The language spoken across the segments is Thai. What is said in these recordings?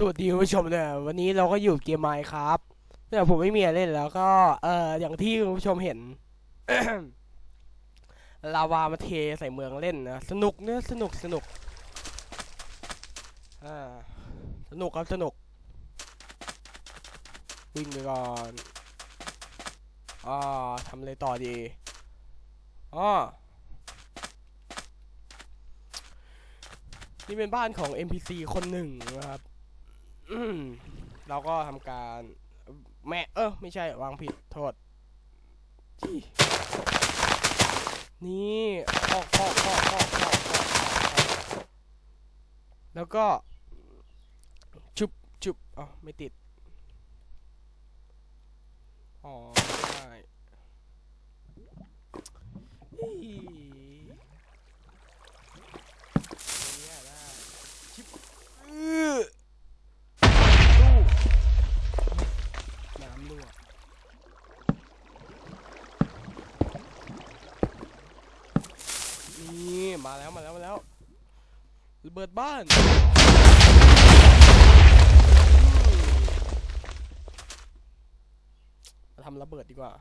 สวัสดีคุณผู้ชมเนี่ยวันนี้เราก็อยู่เกมไมค์ครับแต่ผมไม่มีอะไรเล่นแล้วก็เอออย่างที่คุณผู้ชมเห็น ลาวามาเทใส่เมืองเล่นนะสนุกเนื้อะสนุกสนุกอ่าสนุกครับสนุก วิ่งไปก่อนอ่าทำอะไรต่อดีอ๋อนี่เป็นบ้านของ NPC คนหนึ่งนะครับ เราก็ทำการแม่เออไม่ใช่วางผิดโทษจี้นี่พอกออกออกออกออกอแล้วก็จุบจุบอ๋อไม่ติด อ๋อเนี่ยได้ชิบอื้อ ตู้น้ำรั่วนี่มาแล้วมาแล้วมาแล้วระ เบิดบ้าน มาทำระเบิดดีกว่า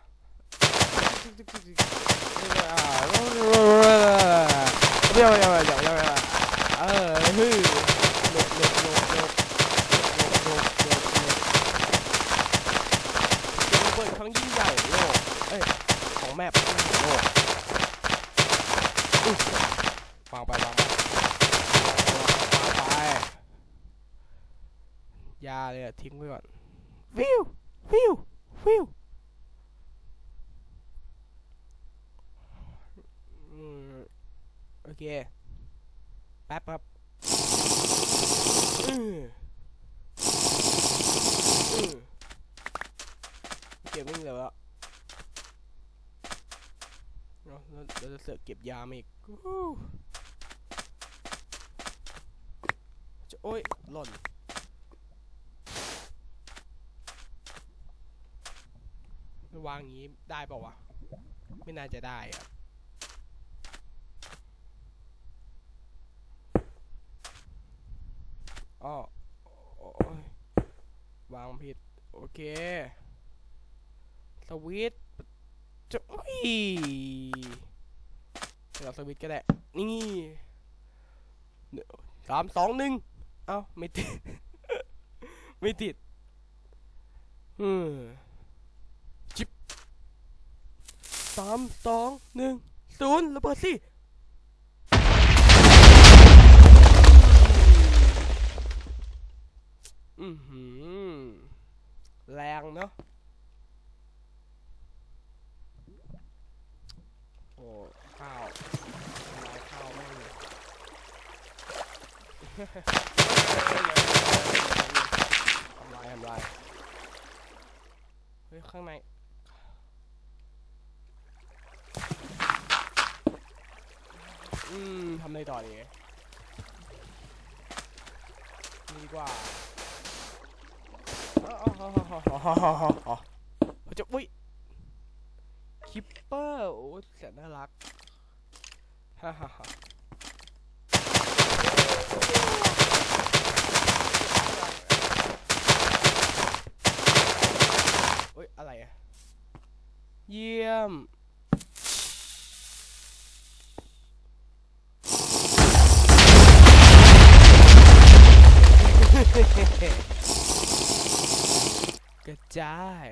เดี๋ยวเดี๋ยวเดี๋ยวเดี๋ยวเออฮึหลบหลบหลบหลบโลกโลกโลกโลกเป็นระเบิดครั้งยิ่งใหญ่โลกเอ้ยของแมปของโลกอุ๊ยวางไปวางไปวางไป ยาเลยอะทิ้งไว้ก่อน วิว วิว วิวอืมโอเค แป๊บครับอืมอืมเก็บวิ่งเลยแล้วเนาะแล้วเราจะเสือกเก็บยามาอีกอู้จะโอ้ยหล่น วางอย่างนี้ได้ป่าวะ ไม่น่าจะได้อะอ้อวางผิด โอเค สวิตจะอุ้ยเราสวิตก็ได้ นี่สามสองหนึ่งเอ้า ไม่ติด ไม่ติด อืมจิบ สามสองหนึ่งศูนย์ระเบิดสิอือหือแรงเนาะโอ้ข้าวทำลายข้าวแม่งเลยทำลายทำลายเฮ้ยข้างใน อืมทำอะไรต่อดีนี่ดีกว่าอ๋ออ๋ออ๋ออ๋ออ๋ออ๋ออ๋อเขาจะอุ้ยคิปเปอร์โอ้แสนน่ารักฮ่าฮ่าฮ่าเฮ้ยอะไรอะเยี่ยม กระจาย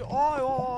Oh, oh, oh.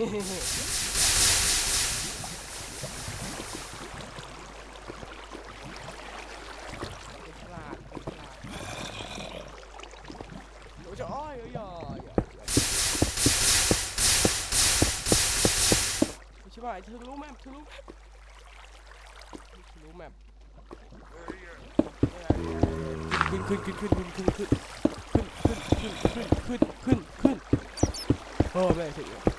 อย่าอย่าใช่ป่ะเธอรู้แมพเธอรู้แมพรู้แมพขึ้นขึ้นขึ้นขึ้นขึ้นขึ้นขึ้นขึ้นขึ้นขึ้นขึ้นขึ้นขึ้นโอ้ไม่ถึง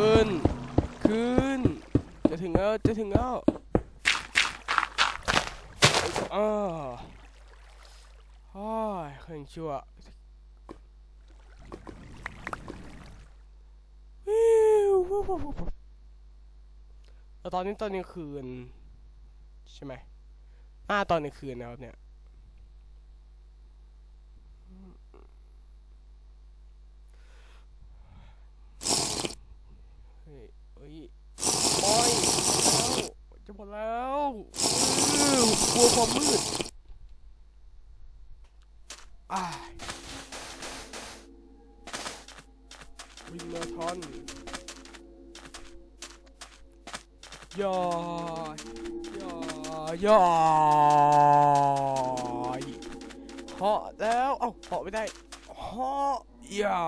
ขึ้น ขึ้น จะถึงแล้ว จะถึงแล้วอ้าวโอ้ยเครื่องชั่ววิววู้วู้วู้วู้แล้วตอนนี้ตอนกลางคืน ใช่ไหมอ่าตอนกลางคืนนะครับเนี่ยเฮ้ยเฮ้ยโอ้ยแล้วจะหมดแล้วอื้อก ลัวความมืดอ้าวิ่งมาทอนยอยยอยอยเหาะแล้วเอ้าเหาะไม่ได้เหาะยา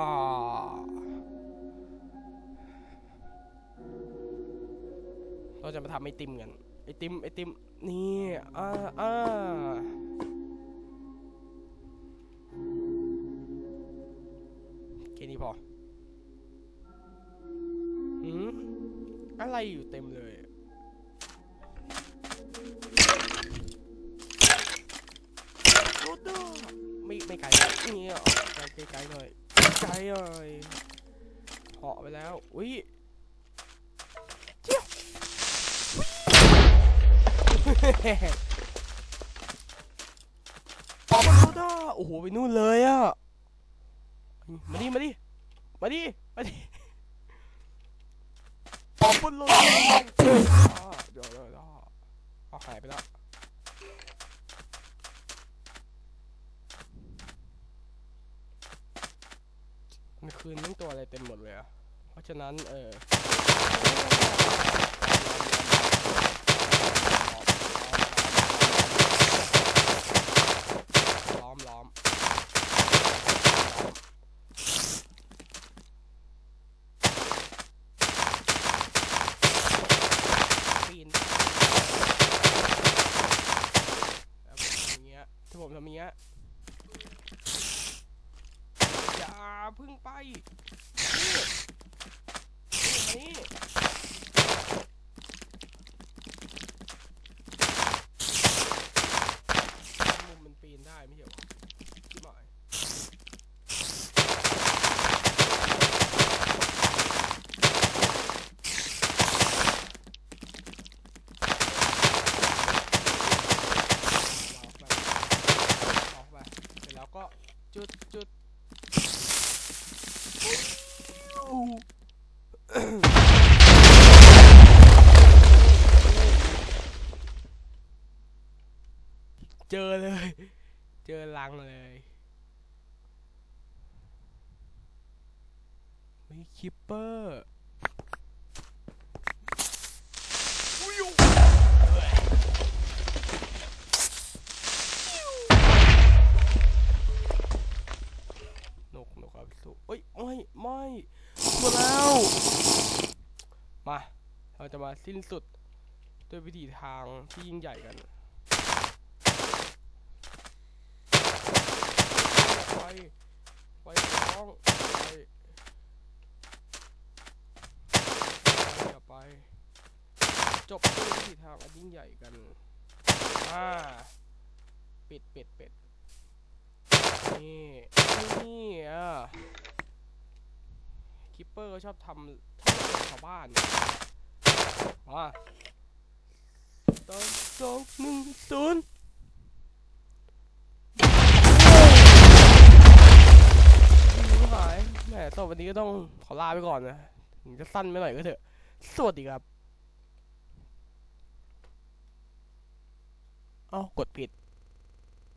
เราจะมาทำไอติมกัน ไอติมไอติมนี่อ่าอ่าแค่นี้พอหืมอะไรอยู่เต็มเลยอะโอ้โหไม่ไม่ไกลนี่อะไกลไกลไกลหน่อยไกลหน่อยเหาะไปแล้ว อุ้ยเจี๊ยบ วิ่งโอ้โหโอ้โห ไปนู่นเลยอะ มาดิ มาดิ มาดิ มาดิปอบนรถเดี๋ยวเดี๋ยวเดี๋ยวเอาหายไปแล้วมันคืนนั่งตัวอะไรเต็มหมดเลยอะ เพราะฉะนั้น เออี้ยอย่าพึ่งไปนี่นี่ เจอเลย เจอรังเลยมีคิปเปอร์นกนกครับสุเอ้ยไม่ไม่หมดแล้ว มา เราจะมาสิ้นสุด ด้วยวิธีทางที่ยิ่งใหญ่กัน ไปไปน้องไป จบด้วยวิธีทางอันยิ่งใหญ่กันอ่าปิดปิดปิดนี่นี่อะคิปเปอร์ก็ชอบทำทำชาวบ้านมาสองสองหนึ่งศูนย์ แหมตอนวันนี้ก็ต้องขอลาไปก่อนนะถึงจะสั้นไปหน่อยก็เถอะ สวัสดีครับ เอ้ากดผิด